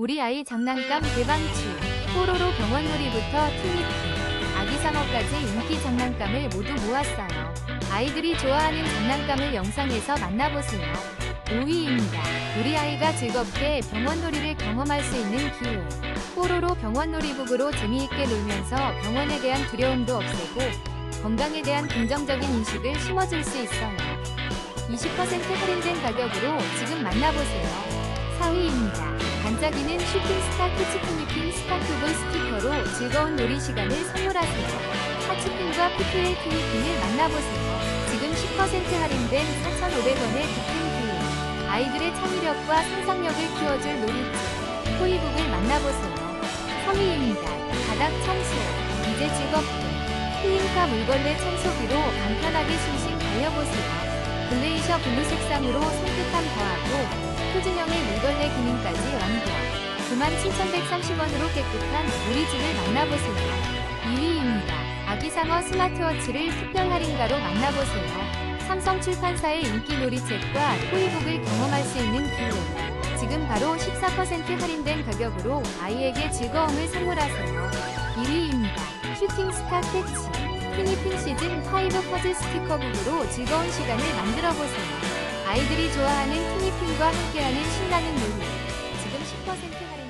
우리 아이 장난감 대방출, 뽀로로 병원 놀이부터 티니피, 아기 상어까지 인기 장난감을 모두 모았어요. 아이들이 좋아하는 장난감을 영상에서 만나보세요. 5위입니다. 우리 아이가 즐겁게 병원 놀이를 경험할 수 있는 기회. 뽀로로 병원 놀이북으로 재미있게 놀면서 병원에 대한 두려움도 없애고 건강에 대한 긍정적인 인식을 심어줄 수 있어요. 20% 할인된 가격으로 지금 만나보세요. 4위입니다. 반짝이는 슈팅스타 캐치피니핑 스타큐브 스티커로 즐거운 놀이 시간을 선물하세요. 하츠핑과 PPL 티니핑을 만나보세요. 지금 10% 할인된 4,500원의 득템 기회. 아이들의 창의력과 상상력을 키워줄 놀이집. 토이북을 만나보세요. 3위입니다. 바닥 청소. 이제 즐겁게. 클린카 물걸레 청소기로 간편하게 싱싱 달려보세요. 글레이셔 블루 색상으로 손끝감 더하고 표준형의 물걸레 기능까지 완벽. 97,130원으로 깨끗한 우리 집을 만나보세요. 2위입니다. 아기상어 스마트워치를 특별 할인가로 만나보세요. 삼성 출판사의 인기 놀이책과 토이북을 경험할 수 있는 기회. 지금 바로 14% 할인된 가격으로 아이에게 즐거움을 선물하세요. 1위입니다. 슈팅스타 캐치. 티니핑 시즌 5 퍼즐 스티커북으로 즐거운 시간을 만들어보세요. 아이들이 좋아하는 티니핑과 함께하는 신나는 놀이. 지금 10% 할인.